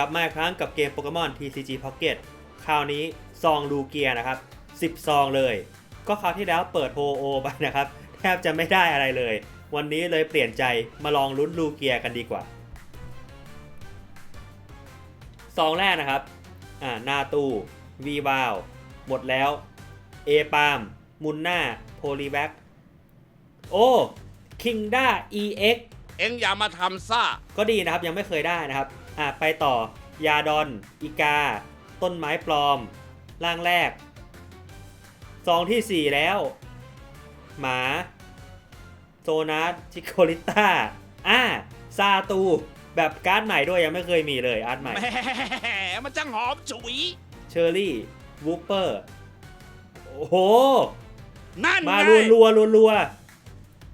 กลับมาอีกครั้งกับเกมโปเกมอน TCG Pocket คราวนี้ซองลูเกียนะครับ 10 ซองเลย ก็คราวที่แล้วเปิดโฮโอไปนะครับ แทบจะไม่ได้อะไรเลย วันนี้เลยเปลี่ยนใจมาลองลุ้นลูเกียกันดีกว่า ซองแรกนะครับ อ่าหน้าตู้วีวาวหมดแล้วเอปามมุนนาโพลีแบ็กโอ้คิงด้า EX เอ็งอย่ามาทำซ่า ก็ดีนะครับยังไม่เคยได้นะครับ อะไปต่อยาดอน อีกา ต้นไม้ปลอม ร่างแรกซองที่ 4 แล้ว หมาโซนัสชิโคลิต้าอ่าซาตู แบบการ์ดใหม่ด้วยยังไม่เคยมีเลยอาร์ตใหม่ แหมมันจังหอมฉุย เชอร์รี่วูเปอร์ โอ้โห นั่นมาไงรัวรัวรัวรัวๆ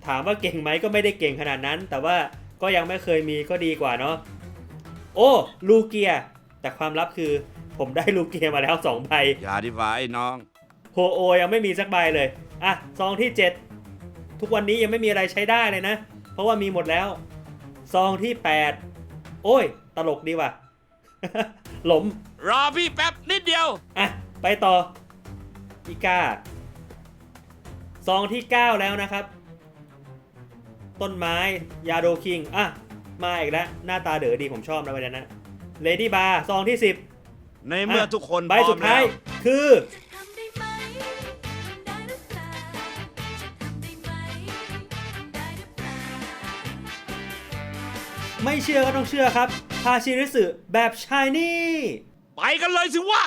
ถามว่าเก่งไหมก็ไม่ได้เก่งขนาดนั้น แต่ว่าก็ยังไม่เคยมีก็ดีกว่าเนาะโอ้ลูเกียแต่ความลับคือ ผมได้ลูเกียมาแล้ว2ใบอย่าดีกว่าไอ้น้องโฮโอยังไม่มีสักใบเลยอะซองที่ 7 ทุกวันนี้ยังไม่มีอะไรใช้ได้เลยนะ เพราะว่ามีหมดแล้วซองที่ 8 โอ้ย ตลกดีว่ะ หลม รอพี่แป๊บนิดเดียว อะ ไปต่ออีกาซองที่ 9 แล้วนะครับ ต้นไม้ ยาโดคิง อะ มาอีกแล้ว หน้าตาเด๋อดีผมชอบนะวันนั้นนะเลดี้บาร์ซองที่ 10ในเมื่อทุกคนใบพร้อมสุดท้ายแล้วคือจะทำได้ไหมทำได้หรือเปล่าจะทำได้ไหมทำได้หรือเปล่าไม่เชื่อก็ต้องเชื่อครับพาชิริสึแบบชายนี่ ไปกันเลยสิวะ